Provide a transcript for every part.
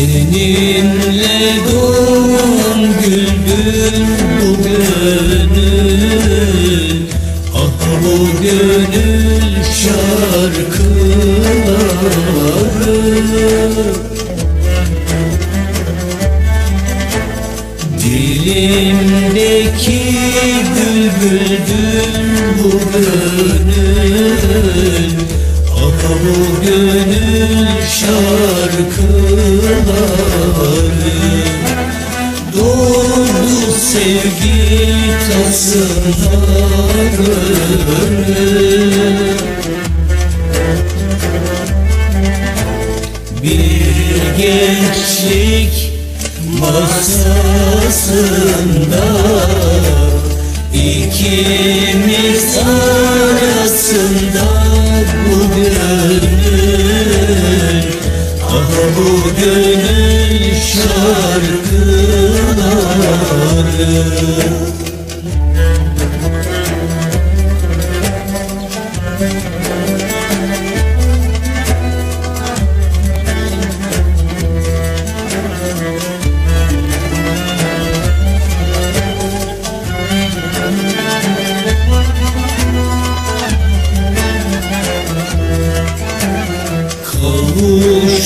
Seninle doğan güldür bu gönül. Ah bu gönül şarkıları. Dilimdeki bülbüldür gönül şarkıları Doğdu sevgi tasında gönül Bir gençlik masasında ikimiz arasında bu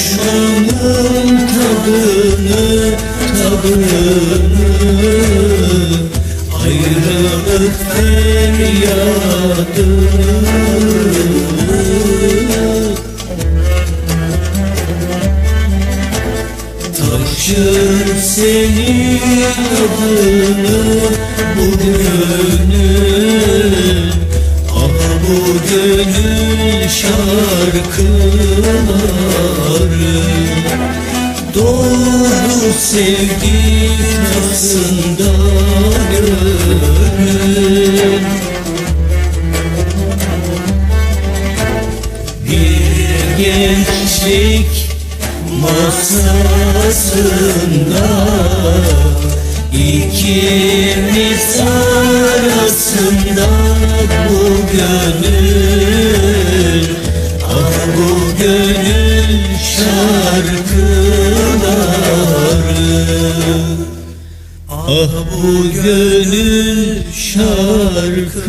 Kavuşmanın tadını, tadını Ayrılık feryadını Taşır senin adını bu gönül Ah bu gönül şarkıları Doğdu sevgi tasında gönül Bir gençlik masasında ikimiz arasında bu gönül Ah bu gönül şarkıları Ah bu gönül şarkıları